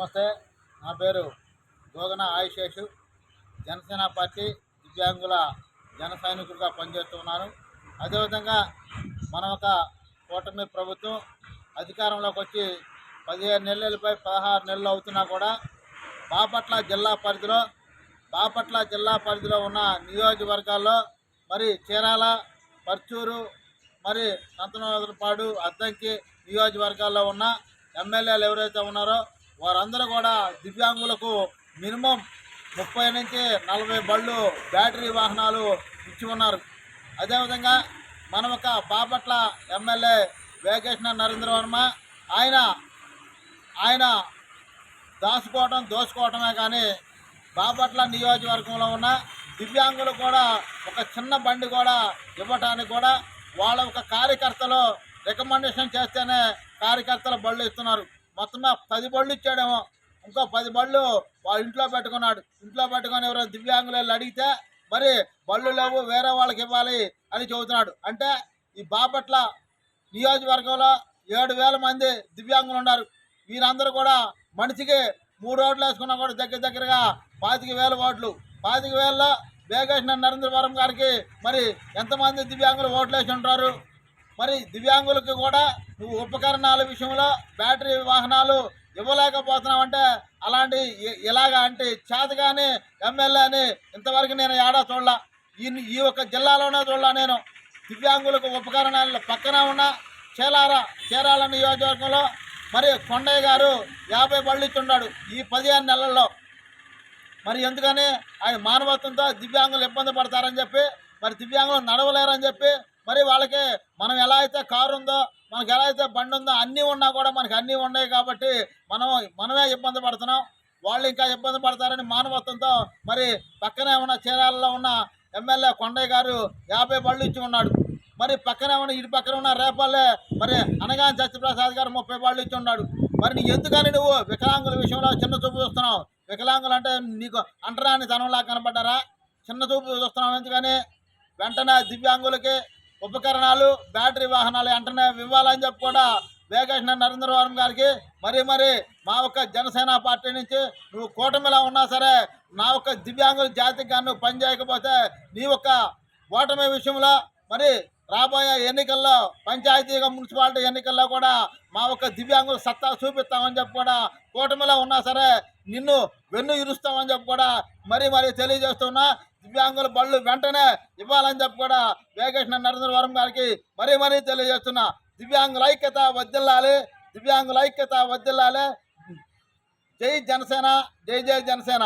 నమస్తే నా పేరు గోగన ఆయుషేషు. జనసేన పార్టీ దివ్యాంగుల జన సైనికుడిగా పనిచేస్తున్నాను అదేవిధంగా మన ఒక కూటమి ప్రభుత్వం అధికారంలోకి వచ్చి పదిహేను నెలలపై పదహారు నెలలు అవుతున్నా కూడా బాపట్ల జిల్లా పరిధిలో బాపట్ల జిల్లా పరిధిలో ఉన్న నియోజకవర్గాల్లో మరి చీరాల పర్చూరు మరి సంతనోదరపాడు అద్దంకి నియోజకవర్గాల్లో ఉన్న ఎమ్మెల్యేలు ఎవరైతే ఉన్నారో వారందరూ కూడా దివ్యాంగులకు మినిమం ముప్పై నుంచి నలభై బళ్ళు బ్యాటరీ వాహనాలు ఇచ్చి ఉన్నారు. అదేవిధంగా మన ఒక బాపట్ల ఎమ్మెల్యే వేకేశ్వర నరేంద్ర వర్మ ఆయన ఆయన దాచుకోవటం దోచుకోవటమే కానీ బాపట్ల నియోజకవర్గంలో ఉన్న దివ్యాంగులు కూడా ఒక చిన్న బండి కూడా ఇవ్వటానికి కూడా వాళ్ళ ఒక కార్యకర్తలు రికమెండేషన్ చేస్తేనే కార్యకర్తలు బళ్ళు ఇస్తున్నారు. మొత్తం పది బళ్ళు ఇచ్చాడేమో. ఇంకో పది బళ్ళు వాళ్ళ ఇంట్లో పెట్టుకున్నాడు. ఇంట్లో పెట్టుకొని ఎవరైనా దివ్యాంగులు అడిగితే మరి బళ్ళు లేవు వేరే వాళ్ళకి ఇవ్వాలి అని చెబుతున్నాడు. అంటే ఈ బాపట్ల నియోజకవర్గంలో ఏడు వేల మంది దివ్యాంగులు ఉన్నారు. వీరందరూ కూడా మనిషికి మూడు ఓట్లు వేసుకున్నా కూడా దగ్గర దగ్గరగా పాతిక వేల ఓట్లు. పాతిక వేలలో వేగేసిన నరేంద్రవరం గారికి మరి ఎంతమంది దివ్యాంగులు ఓట్లు వేసి ఉంటారు? మరి దివ్యాంగులకు కూడా నువ్వు ఉపకరణాల విషయంలో బ్యాటరీ వాహనాలు ఇవ్వలేకపోతున్నావు అంటే అలాంటి ఇలాగా అంటే చేతగాని ఎమ్మెల్యే అని ఇంతవరకు నేను ఏడా చూడలా. ఈ ఈ యొక్క జిల్లాలోనే చూడలా నేను. దివ్యాంగులకు ఉపకరణాలు పక్కన ఉన్న చేలార చీరాల నియోజకవర్గంలో మరి కొండయ్య గారు యాభై బళ్ళు ఇచ్చున్నాడు ఈ పదిహేను నెలల్లో. మరి ఎందుకని ఆయన మానవత్వంతో దివ్యాంగులు ఇబ్బంది పడతారని చెప్పి మరి దివ్యాంగులు నడవలేరని చెప్పి మరి వాళ్ళకి మనం ఎలా అయితే కారు ఉందో మనకి ఎలా అయితే బండి ఉందో అన్నీ ఉన్నా కూడా మనకి అన్నీ ఉన్నాయి కాబట్టి మనం మనమే ఇబ్బంది పడుతున్నాం. వాళ్ళు ఇంకా ఇబ్బంది పడతారని మానవత్వంతో మరి పక్కనే ఉన్న చీరాలలో ఉన్న ఎమ్మెల్యే కొండయ్య గారు యాభై బళ్ళు ఇచ్చి ఉన్నాడు. మరి పక్కనే ఉన్న ఇటు పక్కన ఉన్న రేపల్లే మరి అనగాని సత్యప్రసాద్ గారు ముప్పై బళ్ళు ఇచ్చి ఉన్నాడు. మరి నీ ఎందుకని నువ్వు వికలాంగుల విషయంలో చిన్న చూపు చూస్తున్నావు? వికలాంగులు అంటే నీకు అంటరాని ధనంలా కనపడ్డారా? చిన్న చూపు చూస్తున్నావు ఎందుకని? వెంటనే దివ్యాంగులకి ఉపకరణాలు బ్యాటరీ వాహనాలు వెంటనే ఇవ్వాలని చెప్పి కూడా వేగేశ్వర నరేంద్ర వరం గారికి మరి మరి మా ఒక్క జనసేన పార్టీ నుంచి నువ్వు కూటమిలో ఉన్నా సరే నా ఒక్క దివ్యాంగుల జాతికి నువ్వు పనిచేయకపోతే నీ ఒక్క ఓటమి విషయంలో మరి రాబోయే ఎన్నికల్లో పంచాయతీగా మున్సిపాలిటీ ఎన్నికల్లో కూడా మా ఒక్క దివ్యాంగుల సత్తా చూపిస్తామని చెప్పి కూడా కూటమిలో ఉన్నా సరే నిన్ను వెన్ను ఇరుస్తామని చెప్పి కూడా మరీ మరీ తెలియజేస్తున్నా. దివ్యాంగుల బళ్ళు వెంటనే ఇవ్వాలని చెప్పి కూడా వేకృష్ణ నరేంద్రవరం గారికి మరీ మరీ తెలియజేస్తున్నా. దివ్యాంగుల ఐక్యత వదిల్లాలి దివ్యాంగుల ఐక్యత వదిల్లాలి జై జనసేన జై జై జనసేన.